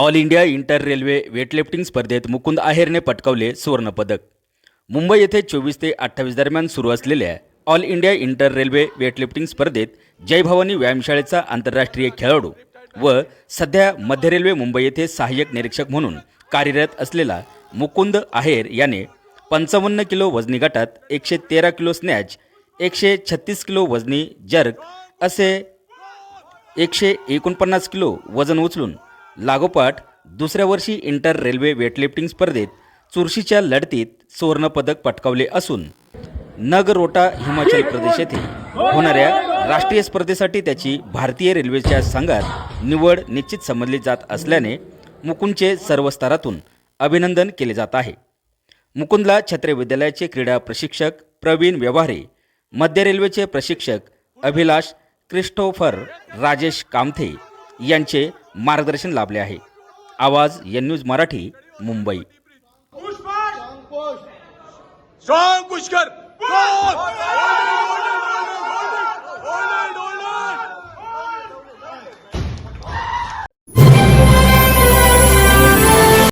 All India inter railway weightlifting स्पर्धेत मुकुंद आहेरने पटकावले सुवर्णपदक मुंबई येथे चोवीस ते अठ्ठावीस दरम्यान सुरू असलेल्या all India inter railway weightlifting स्पर्धेत जयभवानी व्यायामशाळेचा आंतरराष्ट्रीय खेळाडू व सध्या मध्य रेल्वे मुंबई येथे सहाय्यक निरीक्षक म्हणून कार्यरत असलेला मुकुंद आहेर याने पंचावन्न किलो वजनी गटात एकशे तेरा किलो स्नॅच एकशे छत्तीस किलो वजनी जर्क असे एकशे एकोणपन्नास किलो वजन उचलून लागोपाठ दुसऱ्या वर्षी इंटर रेल्वे वेटलिफ्टिंग स्पर्धेत चुरशीच्या लढतीत सुवर्णपदक पटकावले असून नगरोटा हिमाचल प्रदेश येथे होणाऱ्या राष्ट्रीय स्पर्धेसाठी त्याची भारतीय रेल्वेच्या संघात निवड निश्चित समजली जात असल्याने मुकुंदचे सर्व स्तरातून अभिनंदन केले जात आहे. मुकुंदला छत्रे विद्यालयाचे क्रीडा प्रशिक्षक प्रवीण व्यवहारे मध्य रेल्वेचे प्रशिक्षक अभिलाष क्रिस्टोफर राजेश कामथे यांचे मार्गदर्शन लाभले आहे. आवाज एन न्यूज मराठी मुंबई.